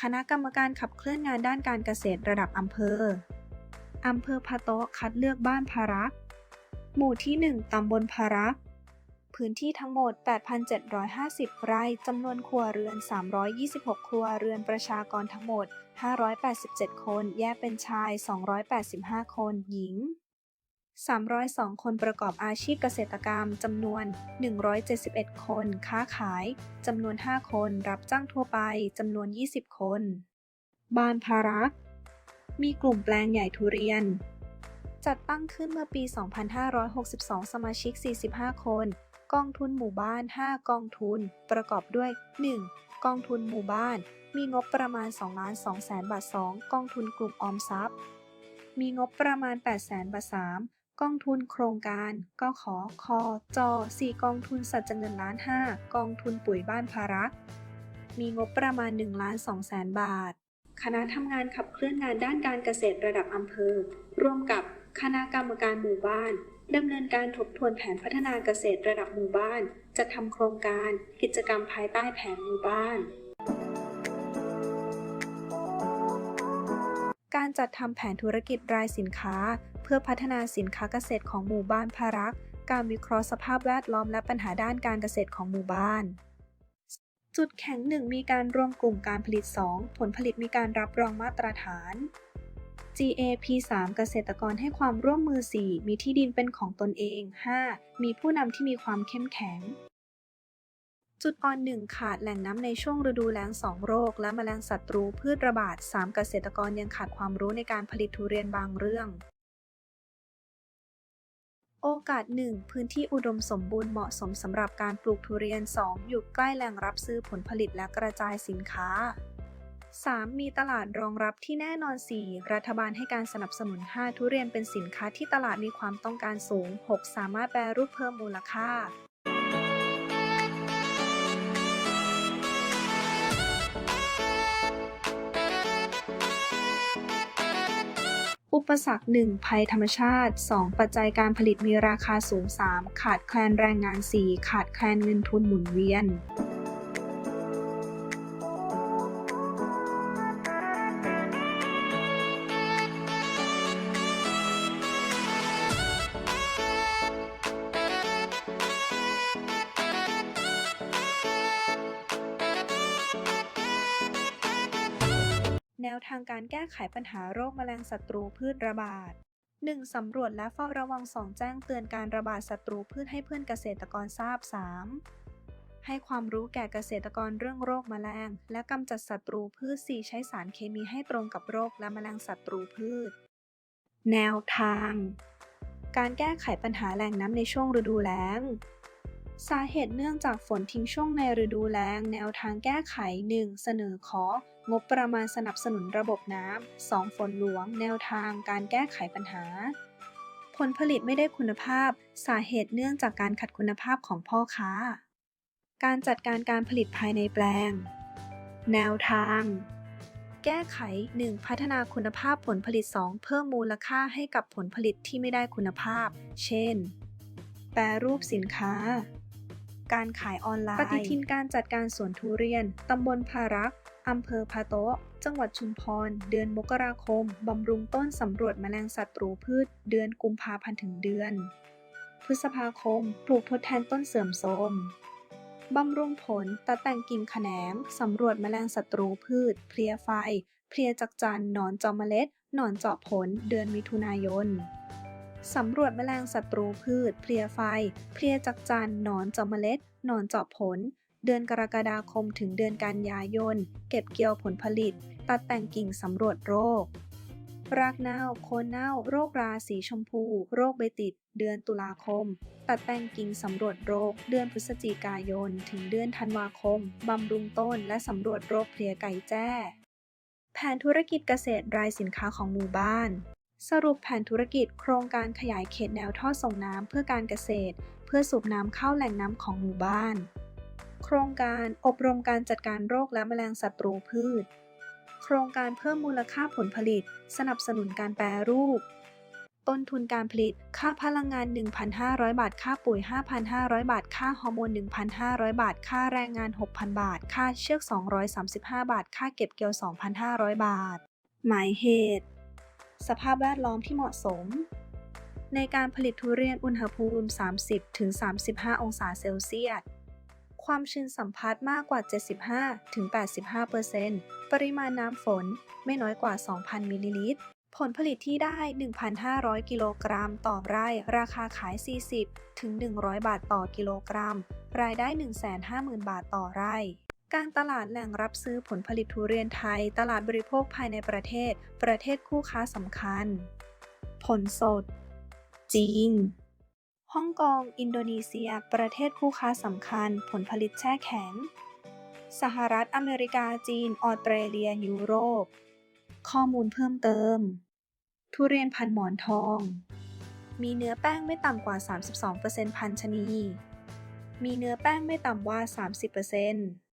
คณะกรรมการขับเคลื่อนงานด้านการเกษตรระดับอำเภอ อำเภอพะโตะคัดเลือกบ้านพารัก หมู่ที่ 1 ตำบลพารัก พื้นที่ทั้งหมด 8,750 ไร่ จำนวนครัวเรือน 326 ครัวเรือนประชากรทั้งหมด 587 คน แยกเป็นชาย 285 คน หญิง 302 คนประกอบอาชีพเกษตรกรรมจำนวน 171 คน ค้าขายจำนวน 5 คน รับจ้างทั่วไปจำนวน 20 คน บ้านพารัก มีกลุ่มแปลงใหญ่ทุเรียน จัดตั้งขึ้นเมื่อปี 2562 สมาชิก 45 คน กองทุนหมู่บ้าน 5 กองทุน ประกอบด้วย 1. กองทุนหมู่บ้าน มีงบประมาณ2 2 0 0 0 0บาท 2. กองทุนกลุ่มออมทรัพย์ มีงบประมาณ8 0 0 0 0 0บาท 3. กองทุนโครงการกขอคอจอ4กองทุนสัจจเงินล้าน5กองทุนปุ๋ยบ้านภารักมีงบประมาณ1ล้าน2แสนบาท คณะทำงานขับเคลื่อนงานด้านการเกษตรระดับอำเภอ ร่วมกับคณะกรรมการหมู่บ้านดำเนินการทบทวนแผนพัฒนาเกษตรระดับหมู่บ้าน จะทำโครงการ กิจกรรมภายใต้แผนหมู่บ้าน การจัดทำแผนธุรกิจรายสินค้า เพื่อพัฒนาสินค้าเกษตรของหมู่บ้านภารัก การวิเคราะห์สภาพแวดล้อมและปัญหาด้านการเกษตรของหมู่บ้าน จุดแข็งหนึ่งมีการรวมกลุ่มการผลิต 2 ผลผลิตมีการรับรองมาตรฐาน GAP 3 เกษตรกรให้ความร่วมมือ 4 มีที่ดินเป็นของตนเอง 5. มีผู้นำที่มีความเข้มแข็ง จุดอ่อน1ขาดแหล่งน้ำในช่วงฤดูแล้ง2 โรค และแมลงศัตรูพืชระบาด 3 เกษตรกรยังขาดความรู้ในการผลิตทุเรียนบางเรื่อง โอกาส 1 พื้นที่อุดมสมบูรณ์เหมาะสมสำหรับการปลูกทุเรียน 2 อยู่ใกล้แหล่งรับซื้อผลผลิตและกระจายสินค้า 3. มีตลาดรองรับที่แน่นอน 4. รัฐบาลให้การสนับสนุน 5. ทุเรียนเป็นสินค้าที่ตลาดมีความต้องการสูง 6. สามารถแปรรูปเพิ่มมูลค่า อุปสรรค 1. ภัยธรรมชาติ 2. ปัจจัยการผลิตมีราคาสูง 3. ขาดแคลนแรงงาน 4. ขาดแคลนเงินทุนหมุนเวียน นวทางการแก้ไขปัญหาโรคแมลงศัตรูพืชระบาด 1. สำรวจและเฝ้าระวัง 2. แจ้งเตือนการระบาดศัตรูพืชให้เพื่อนเกษตรกรทราบ 3. ให้ความรู้แก่เกษตรกรเรื่องโรคแมลง และกำจัดศัตรูพืช 4. ใช้สารเคมีให้ตรงกับโรคและแมลงศัตรูพืช แนวทาง การแก้ไขปัญหาแหล่งน้ำในช่วงฤดูแล้ง สาเหตุเนื่องจากฝนทิ้งช่วงในฤดูแล้ง แนวทางแก้ไข 1. เสนอของบประมาณสนับสนุนระบบน้ำ 2. ฝนหลวง แนวทางการแก้ไขปัญหา ผลผลิตไม่ได้คุณภาพ สาเหตุเนื่องจากการขัดคุณภาพของพ่อค้า การจัดการการผลิตภายในแปลง แนวทาง แก้ไข 1. พัฒนาคุณภาพผลผลิต 2. เพิ่มมูลค่าให้กับผลผลิตที่ไม่ได้คุณภาพ เช่น แปรรูปสินค้า การขายออนไลน์ ปฏิทินการจัดการสวนทุเรียน ตำบลภารักอำเภอพะโต๊ะ จังหวัดชุมพร เดือนมกราคม บำรุงต้นสำรวจแมลงศัตรูพืช เดือนกุมภาพันธ์ถึงเดือน พฤษภาคม ปลูกทดแทนต้นเสื่อมโทรมบำรุงผลตัดแต่งกิ่งแขนงสำรวจแมลงศัตรูพืช เพลียไฟ เพลียจักจันหนอนเจาะเมล็ด หนอนเจาะผล เดือนมิถุนายน สำรวจแมลงศัตรูพืช เพลียไฟ เพลียจักจันหนอนเจาะเมล็ด หนอนเจาะผล เดือนกรกฎาคมถึงเดือนกันยายน เก็บเกี่ยวผลผลิต ตัดแต่งกิ่งสำรวจโรค รากเน่า โคนเน่า โรคราสีชมพู โรคใบติด เดือนตุลาคม ตัดแต่งกิ่งสำรวจโรค เดือนพฤศจิกายน ถึงเดือนธันวาคม บำรุงต้นและสำรวจโรคเพลียไก่แจ้ แผนธุรกิจเกษตรรายสินค้าของหมู่บ้าน สรุปแผนธุรกิจโครงการขยายเขตแนวท่อส่งน้ำเพื่อการเกษตร เพื่อสูบน้ำเข้าแหล่งน้ำของหมู่บ้าน โครงการอบรมการจัดการโรคและแมลงศัตรูพืช โครงการเพิ่มมูลค่าผลผลิต สนับสนุนการแปรรูป ต้นทุนการผลิต ค่าพลังงาน 1,500 บาท ค่าปุ๋ย 5,500 บาท ค่าฮอร์โมน 1,500 บาท ค่าแรงงาน 6,000 บาท ค่าเชือก 235 บาท ค่าเก็บเกี่ยว 2,500 บาท หมายเหตุ สภาพแวดล้อมที่เหมาะสม ในการผลิตทุเรียนอุณหภูมิ 30-35 องศาเซลเซียส ความชื้นสัมผัสมากกว่า 75-85%ปริมาณน้ำฝนไม่น้อยกว่า 2,000 มิลลิลิตร ผลผลิตที่ได้ 1,500 กิโลกรัมต่อไร่ ราคาขาย 40ถึง100 บาทต่อกิโลกรัม รายได้ 150,000 บาทต่อไร่ การตลาดแหล่งรับซื้อผลผลิตทุเรียนไทย ตลาดบริโภคภายในประเทศ ประเทศคู่ค้าสำคัญ ผลสด จีน ฮ่องกง อินโดนีเซีย ประเทศคู่ค้าสำคัญ ผลผลิตแช่แข็ง สหรัฐอเมริกา จีน ออสเตรเลีย ยุโรป ข้อมูลเพิ่มเติม ทุเรียนพันหมอนทอง มีเนื้อแป้งไม่ต่ำกว่า 32%พันชนี มีเนื้อแป้งไม่ต่ำกว่า 30%